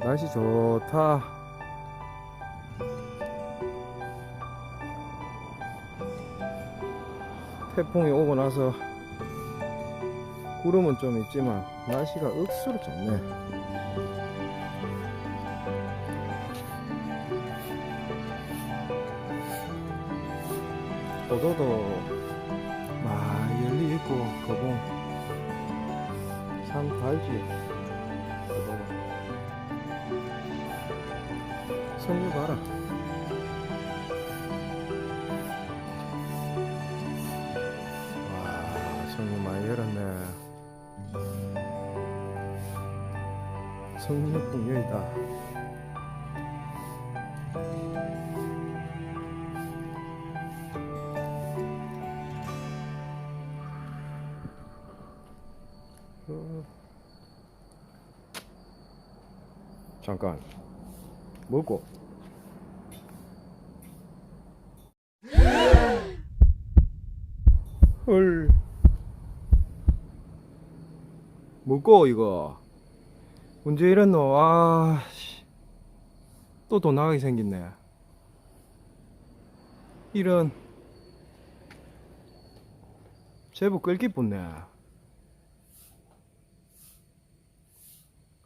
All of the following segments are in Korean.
날씨 좋다. 태풍이 오고 나서 구름은 좀 있지만 날씨가 억수로 좋네. 도도도 많이 열리 있고 거봉 참 달지. 성류 봐라. 와, 성류 많이 열었네. 성류풍 여기다. 어. 잠깐 먹고 먹고 이거 언제 이랬노 아또 돈 나가게 생겼네 이런 제법 끌기 붙네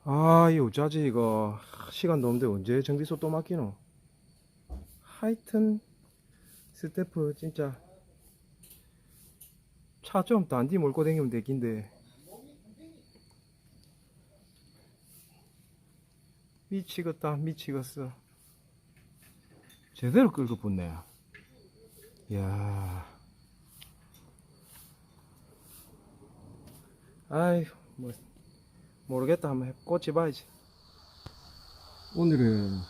아, 이 어쩌지, 이거. 하, 시간도 없는데 언제 정비소 또 맡기노? 하여튼, 스태프, 진짜. 차 좀 단디 몰고 다니면 되긴데. 미치겠다, 미치겠어. 제대로 끌고 붙네. 이야. 아휴, 뭐. 모르겠다 한번 해- 꽂혀봐야지 오늘은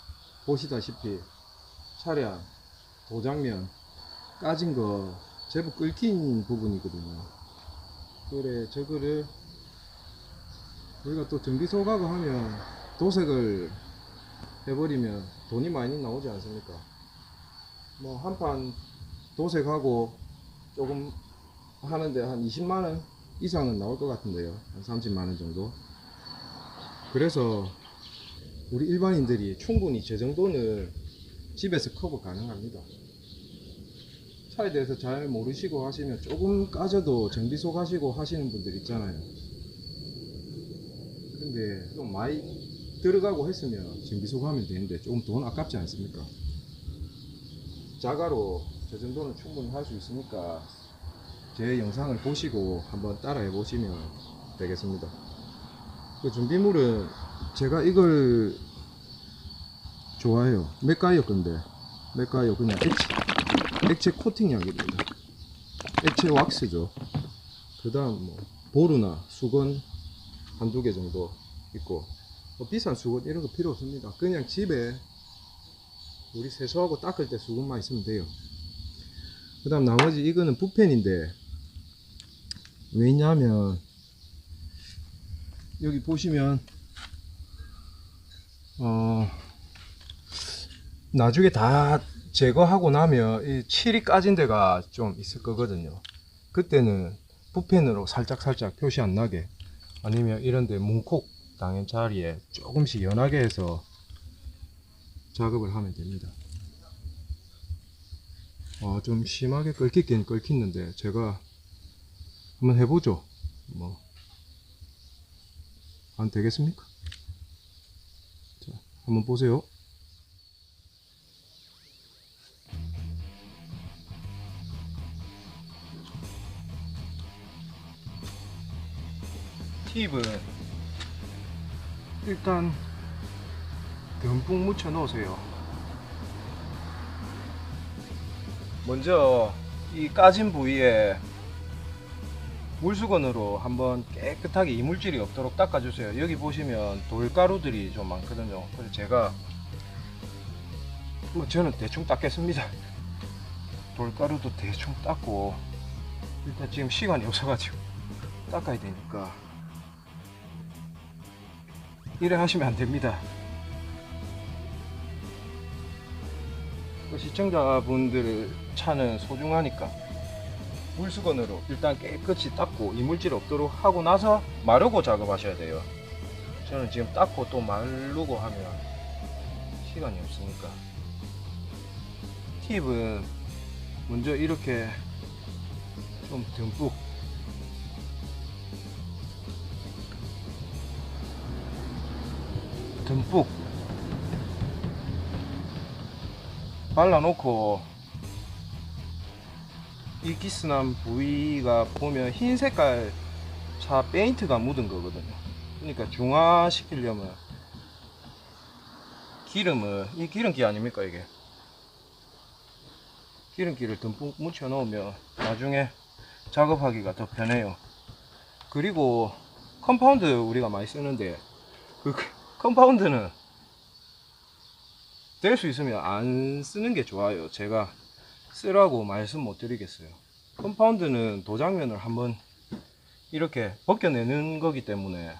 보시다시피 차량 도장면 까진 거 제법 끓긴 부분이거든요 그래 저거를 우리가 또 정비소 가고 하면 도색을 해버리면 돈이 많이 나오지 않습니까 뭐 한 판 도색하고 조금 하는데 한 20만원 이상은 나올 것 같은데요 한 30만원 정도 그래서 우리 일반인들이 충분히 저 정도는 집에서 커버 가능합니다. 차에 대해서 잘 모르시고 하시면 조금 까져도 정비소 가시고 하시는 분들 있잖아요. 근데 좀 많이 들어가고 했으면 정비소 가면 되는데 조금 돈 아깝지 않습니까? 자가로 저 정도는 충분히 할 수 있으니까 제 영상을 보시고 한번 따라해 보시면 되겠습니다. 그 준비물은 제가 이걸 좋아해요. 맥가이어 건데 맥가이어 그냥 액체, 액체 코팅 약입니다. 액체 왁스죠. 그 다음 뭐 보루나 수건 한두 개 정도 있고 뭐 비싼 수건 이런 거 필요 없습니다. 그냥 집에 우리 세수하고 닦을 때 수건만 있으면 돼요. 그 다음 나머지 이거는 붓펜인데 왜냐하면 여기 보시면 어 나중에 다 제거하고 나면 이 칠이 까진 데가 좀 있을 거거든요. 그때는 붓펜으로 살짝 살짝 표시 안 나게 아니면 이런데 문콕 당연 자리에 조금씩 연하게 해서 작업을 하면 됩니다. 어, 좀 심하게 끓기긴 끓기는데 제가 한번 해보죠. 뭐 안 되겠습니까? 자, 한번 보세요. 팁은 일단 듬뿍 묻혀 놓으세요. 먼저 이 까진 부위에 물수건으로 한번 깨끗하게 이물질이 없도록 닦아주세요. 여기 보시면 돌가루들이 좀 많거든요. 그래서 제가 뭐 저는 대충 닦겠습니다. 돌가루도 대충 닦고 일단 지금 시간이 없어가지고 닦아야 되니까 이래 하시면 안 됩니다. 그 시청자분들 차는 소중하니까 물수건으로 일단 깨끗이 닦고 이물질 없도록 하고 나서 마르고 작업하셔야 돼요. 저는 지금 닦고 또 마르고 하면 시간이 없으니까 팁은 먼저 이렇게 좀 듬뿍 듬뿍 발라놓고 이 기스난 부위가 보면 흰 색깔 차 페인트가 묻은 거거든요. 그러니까 중화시키려면 기름을 이 기름기 아닙니까 이게 기름기를 듬뿍 묻혀 놓으면 나중에 작업하기가 더 편해요. 그리고 컴파운드 우리가 많이 쓰는데 그 컴파운드는 될 수 있으면 안 쓰는 게 좋아요. 제가 쓰라고 말씀 못 드리겠어요. 컴파운드는 도장면을 한번 이렇게 벗겨내는 거기 때문에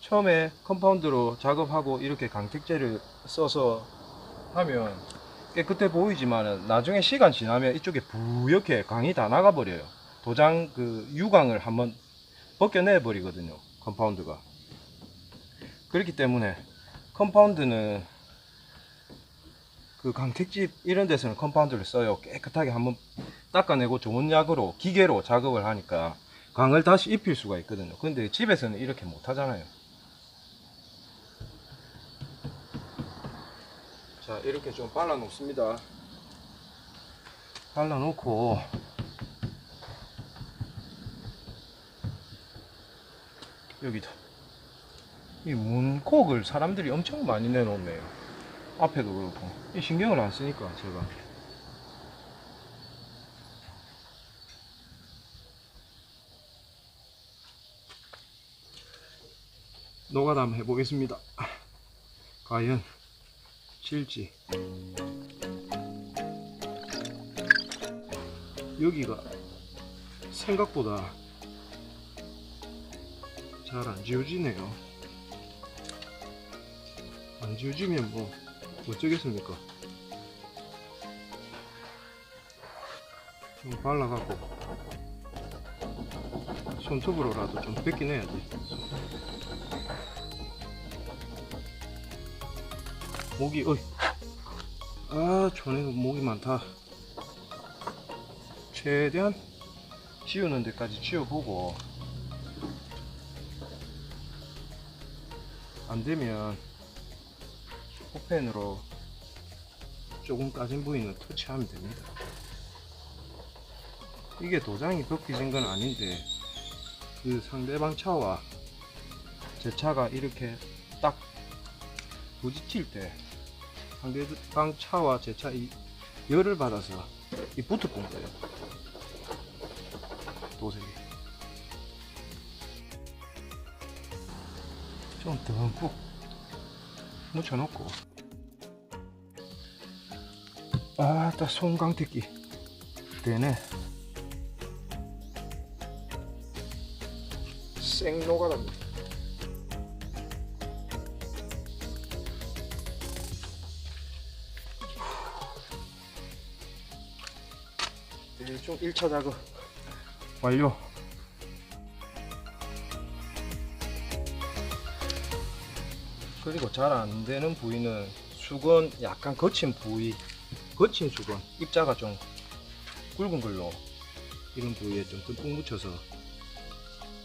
처음에 컴파운드로 작업하고 이렇게 강택제를 써서 하면 깨끗해 보이지만은 나중에 시간 지나면 이쪽에 부옇게 강이 다 나가버려요. 도장 그 유광을 한번 벗겨내 버리거든요. 컴파운드가. 그렇기 때문에 컴파운드는 그 강택집 이런 데서는 컴파운드를 써요. 깨끗하게 한번 닦아내고 좋은 약으로 기계로 작업을 하니까 강을 다시 입힐 수가 있거든요. 근데 집에서는 이렇게 못 하잖아요. 자, 이렇게 좀 발라 놓습니다. 발라 놓고 여기다 이 문콕을 사람들이 엄청 많이 내놓네요. 앞에도 그렇고 이 신경을 안 쓰니까 제가 노가담 해보겠습니다. 과연 실지 여기가 생각보다 잘 안 지워지네요. 안 지워지면 뭐 어쩌겠습니까? 좀 발라갖고 손톱으로라도 좀 뺏긴 해야지. 목이 어이 아 전에도 목이 많다 최대한 지우는 데까지 지워보고 안되면 호펜으로 조금 까진 부위는 터치하면 됩니다 이게 도장이 벗기진 건 아닌데 그 상대방 차와 제 차가 이렇게 딱 부딪힐 때 상대방 차와 제차이 열을 받아서 이 붙어 본 거예요. 도색이. 좀 듬뿍 묻혀놓고. 아, 딱 손강택기 되네. 생노가답니다. 대충 1차 작업 완료. 그리고 잘 안 되는 부위는 수건 약간 거친 부위, 거친 수건, 입자가 좀 굵은 걸로 이런 부위에 좀 듬뿍 묻혀서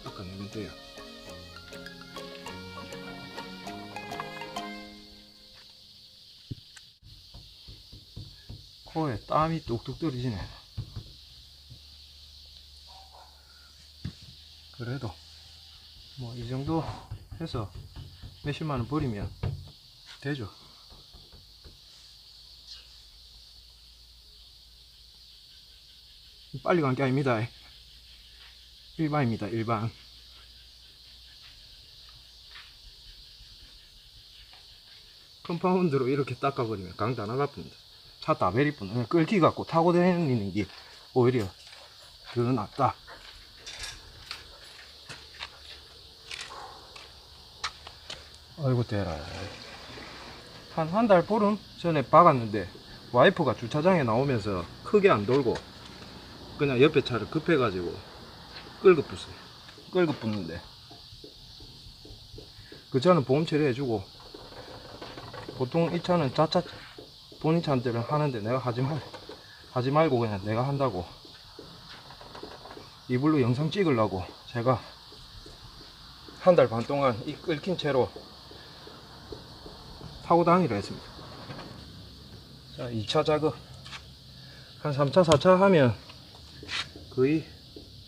닦아내면 돼요. 코에 땀이 뚝뚝 떨어지네. 그래도 뭐 이 정도 해서 몇십만 원 버리면 되죠. 빨리 간 게 아닙니다. 일반입니다, 일반. 컴파운드로 이렇게 닦아버리면 강다 나가뿐니다. 차 다 베릴 뿐. 끌기 갖고 타고 다니는 게 오히려 더 낫다. 아이고 대라. 한 한 달 보름 전에 박았는데 와이프가 주차장에 나오면서 크게 안 돌고 그냥 옆에 차를 급해가지고 끌고 붙어요. 끌고 붙는데. 그 차는 보험 처리해주고 보통 이 차는 자차 본인 차들은 하는데 내가 하지 말 하지 말고 그냥 내가 한다고 이불로 영상 찍으려고 제가 한 달 반 동안 이 끓긴 채로 타고 다니려 했습니다. 자, 2차 작업. 한 3차, 4차 하면 거의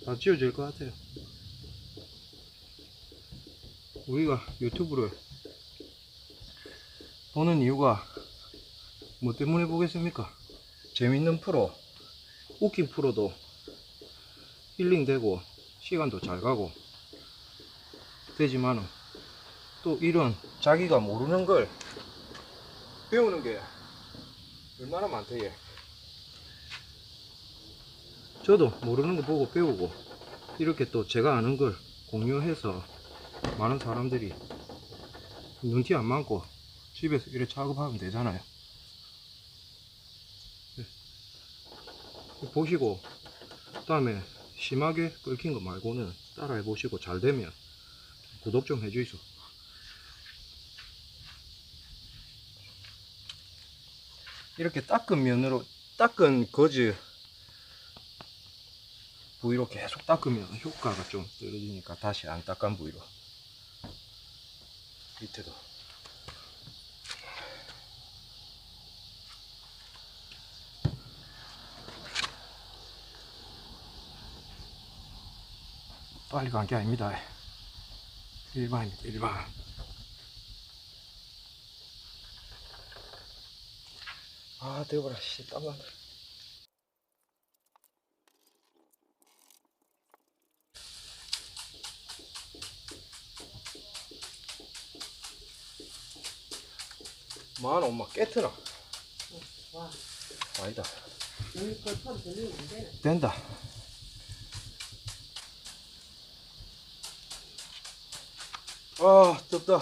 다 지워질 것 같아요. 우리가 유튜브를 보는 이유가 뭐 때문에 보겠습니까? 재밌는 프로, 웃긴 프로도 힐링되고 시간도 잘 가고 되지만은 또 이런 자기가 모르는 걸 배우는 게 얼마나 많대 얘. 저도 모르는 거 보고 배우고 이렇게 또 제가 아는 걸 공유해서 많은 사람들이 눈티 안 많고 집에서 이렇게 작업하면 되잖아요. 네. 보시고 다음에 심하게 끓긴 거 말고는 따라해 보시고 잘 되면 구독 좀 해주이소. 이렇게 닦은 면으로 닦은 거즈 부위로 계속 닦으면 효과가 좀 떨어지니까 다시 안 닦은 부위로. 밑에도. 빨리 간 게 아닙니다. 일반입니다. 일반 아 대보라 씨 땀난다 만 엄마 깨트나 와, 아니다. 여기 걸판 들리는데. 된다. 아 덥다.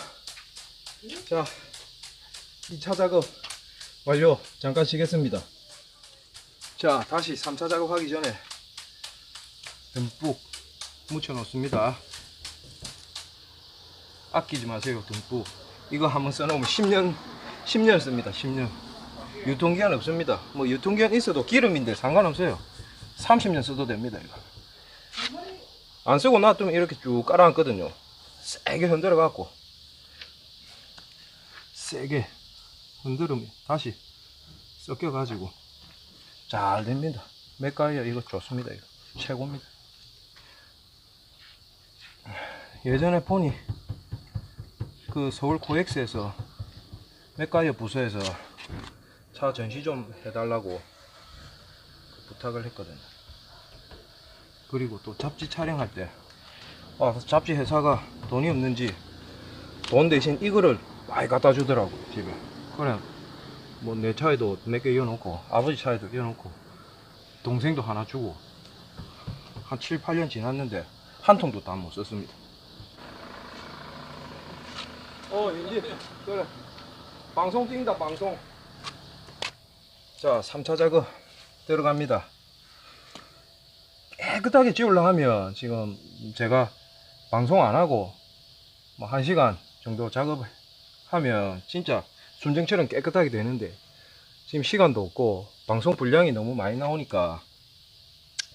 자 2차 작업 완료. 잠깐 쉬겠습니다. 자 다시 3차 작업하기 전에 듬뿍 묻혀 놓습니다. 아끼지 마세요 듬뿍. 이거 한번 써놓으면 10년 10년 씁니다 10년. 유통기한 없습니다. 뭐 유통기한 있어도 기름인데 상관없어요. 30년 써도 됩니다 이거. 안 쓰고 놔두면 이렇게 쭉 깔아앉거든요. 세게 흔들어 갖고. 세게 흔들으면 다시 섞여 가지고. 잘 됩니다. 맥가이어 이거 좋습니다 이거. 최고입니다. 예전에 보니 그 서울 코엑스에서 맥가이어 부서에서 차 전시 좀 해달라고 부탁을 했거든요. 그리고 또 잡지 촬영할 때 아, 잡지 회사가 돈이 없는지 돈 대신 이거를 많이 갖다 주더라고 집에 그래. 뭐내 차에도 몇 개 이어놓고 아버지 차에도 이어놓고 동생도 하나 주고 한 7, 8년 지났는데 한 통도 다 못 썼습니다. 어 이제 그래. 방송 찍는다 방송. 자 3차 작업 들어갑니다. 깨끗하게 지우려 하면 지금 제가 방송 안 하고 뭐 1시간 정도 작업을 하면 진짜 순정처럼 깨끗하게 되는데 지금 시간도 없고 방송 분량이 너무 많이 나오니까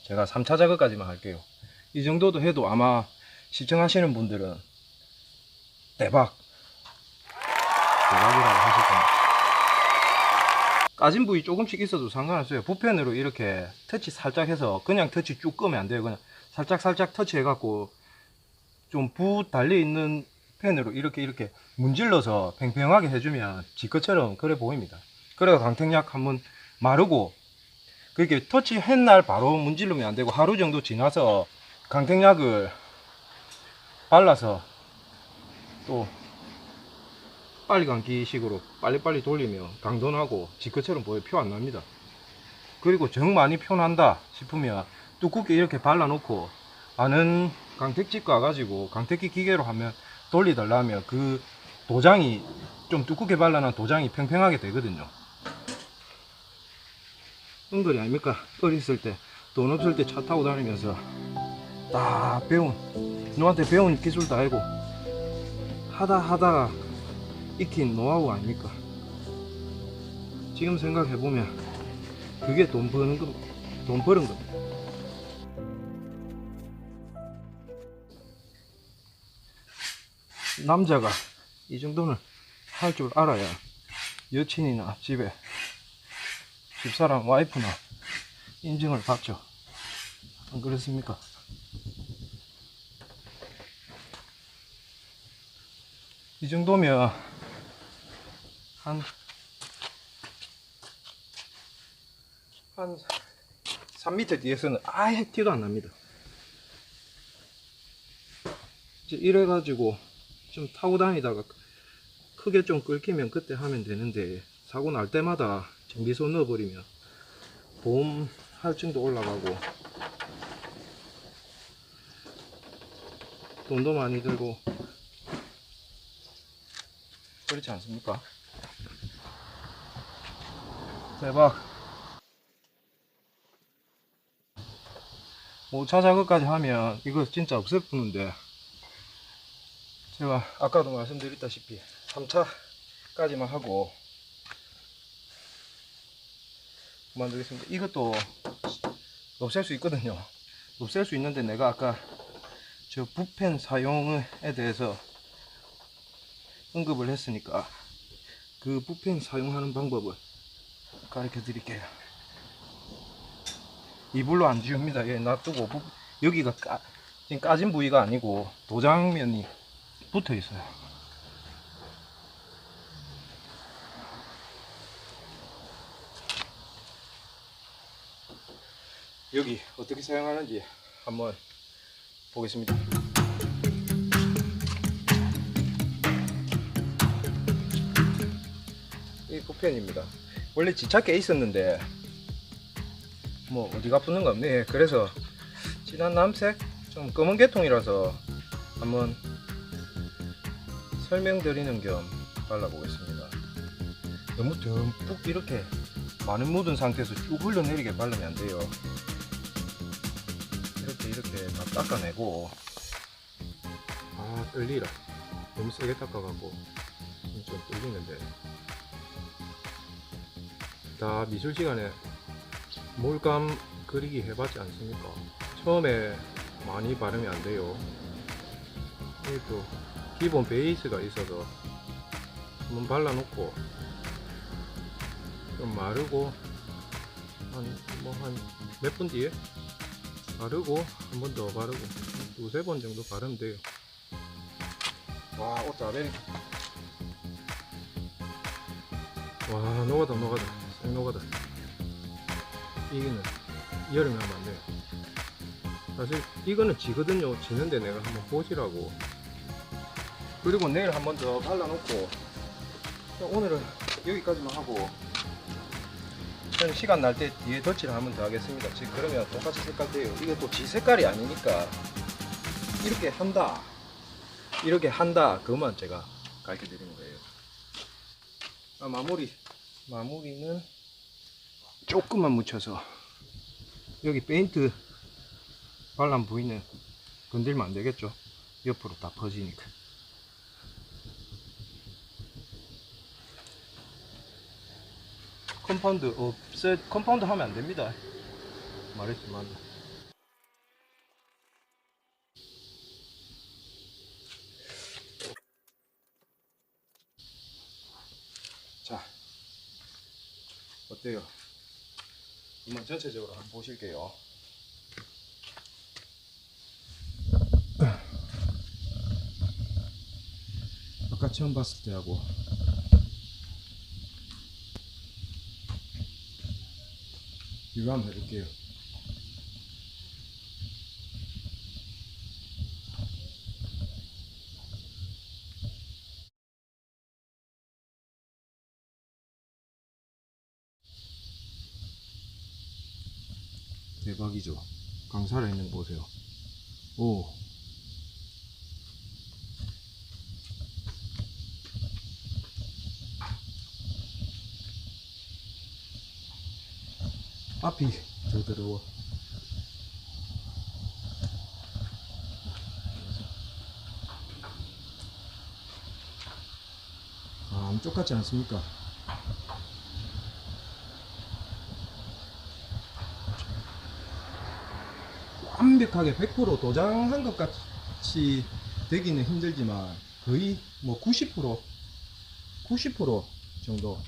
제가 3차 작업까지만 할게요. 이 정도도 해도 아마 시청하시는 분들은 대박. 대박이라고 하실 겁니다. 까진 부위 조금씩 있어도 상관없어요. 부펜으로 이렇게 터치 살짝 해서 그냥 터치 쭉 끄면 안 돼요. 그냥 살짝 살짝 터치 해 갖고 좀부 달려 있는 펜으로 이렇게 이렇게 문질러서 팽팽하게 해주면 지커처럼 그래 보입니다 그래가 강택약 한번 마르고 그렇게 터치 했날 바로 문지르면 안 되고 하루 정도 지나서 강택약을 발라서 또 빨리 감기식으로 빨리빨리 돌리면 강도나고 지크처럼 보여 표 안 납니다. 그리고 정 많이 표 난다 싶으면 두껍게 이렇게 발라놓고 아는 강택집 가가지고 강택기 기계로 하면 돌리달라면 그 도장이 좀 두껍게 발라놓은 도장이 팽팽하게 되거든요. 은근히 아닙니까? 어렸을 때 돈 없을 때 차 타고 다니면서 다 배운 누구한테 배운 기술도 알고 하다 하다가 익힌 노하우 아닙니까? 지금 생각해 보면 그게 돈 버는 거, 돈 버는 거. 남자가 이 정도는 할 줄 알아야 여친이나 집에 집사람 와이프나 인증을 받죠. 안 그렇습니까? 이 정도면 한, 한 3m 뒤에서는 아예 티도 안 납니다. 이제 이래가지고 좀 타고 다니다가 크게 좀 끓기면 그때 하면 되는데 사고 날 때마다 전기소 넣어버리면 보험 할증도 올라가고 돈도 많이 들고 그렇지 않습니까? 대박 5차 작업까지 하면 이거 진짜 없애푸는데 제가 아까도 말씀드렸다시피 3차까지만 하고 그만두겠습니다. 이것도 없앨 수 있거든요. 없앨 수 있는데 내가 아까 저 붓펜 사용에 대해서 언급을 했으니까 그 붓펜 사용하는 방법을 가르쳐 드릴게요. 이불로 안 지웁니다. 얘 놔두고 붓- 여기가 까, 지금 까진 부위가 아니고 도장면이 붙어 있어요 여기 어떻게 사용하는지 한번 보겠습니다 이 붓펜입니다. 원래 지착돼 있었는데 뭐 어디가 붙는 거 없네. 그래서 진한 남색 좀 검은 계통이라서 한번 설명드리는 겸 발라보겠습니다. 너무 듬뿍 이렇게 많은 묻은 상태에서 쭉 흘러내리게 바르면 안 돼요. 이렇게 이렇게 다 닦아내고 아 떨리라 너무 세게 닦아갖고 좀 떨리는데 다 미술 시간에 몰감 그리기 해봤지 않습니까? 처음에 많이 바르면 안 돼요. 또 기본 베이스가 있어서 한번 발라놓고 좀 마르고 한 뭐 한 몇 분 뒤에 바르고 한 번 더 바르고 두세 번 정도 바르면 돼요. 와, 옷 라벨이 와, 녹아다, 녹아다. 싹 녹아다. 이거는 여름에 하면 안 돼요. 사실 이거는 지거든요. 지는데 내가 한번 보시라고. 그리고 내일 한 번 더 발라놓고 오늘은 여기까지만 하고 저는 시간 날 때 뒤에 덧칠을 한번 더 하겠습니다. 지금 그러면 똑같이 색깔 돼요. 이게 또 지 색깔이 아니니까 이렇게 한다. 이렇게 한다. 그것만 제가 가르쳐 드리는 거예요. 아, 마무리. 마무리는 조금만 묻혀서 여기 페인트 발란 부위는 건들면 안 되겠죠. 옆으로 다 퍼지니까. 컴파운드 없애 컴파운드 하면 안 됩니다. 말했지만 자 어때요? 한번 전체적으로 한번 보실게요. 아까 처음 봤을 때하고 이거 한번 해볼게요. 대박이죠. 강살아 있는 거 보세요. 오. 앞이 더 더러워. 감쪽 같지 않습니까? 완벽하게 100% 도장한 것 같이 되기는 힘들지만 거의 뭐 90% 90% 정도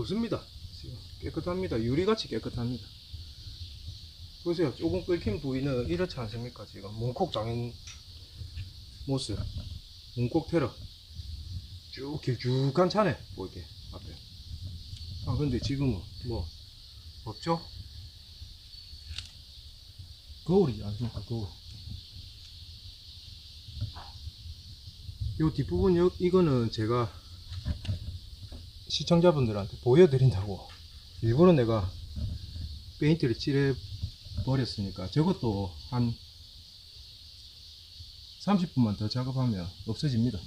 없습니다. 지금 깨끗합니다. 유리같이 깨끗합니다. 보세요. 조금 끓힌 부위는 이렇지 않습니까? 지금 문콕 장인 모습, 문콕 테러 쭉 길쭉한 차네 보이게 앞에. 아 근데 지금은 뭐 없죠? 거울이지 않습니까? 거울. 요 뒷부분 요, 이거는 제가 시청자분들한테 보여드린다고 일부러 내가 페인트를 칠해 버렸으니까 저것도 한 30분만 더 작업하면 없어집니다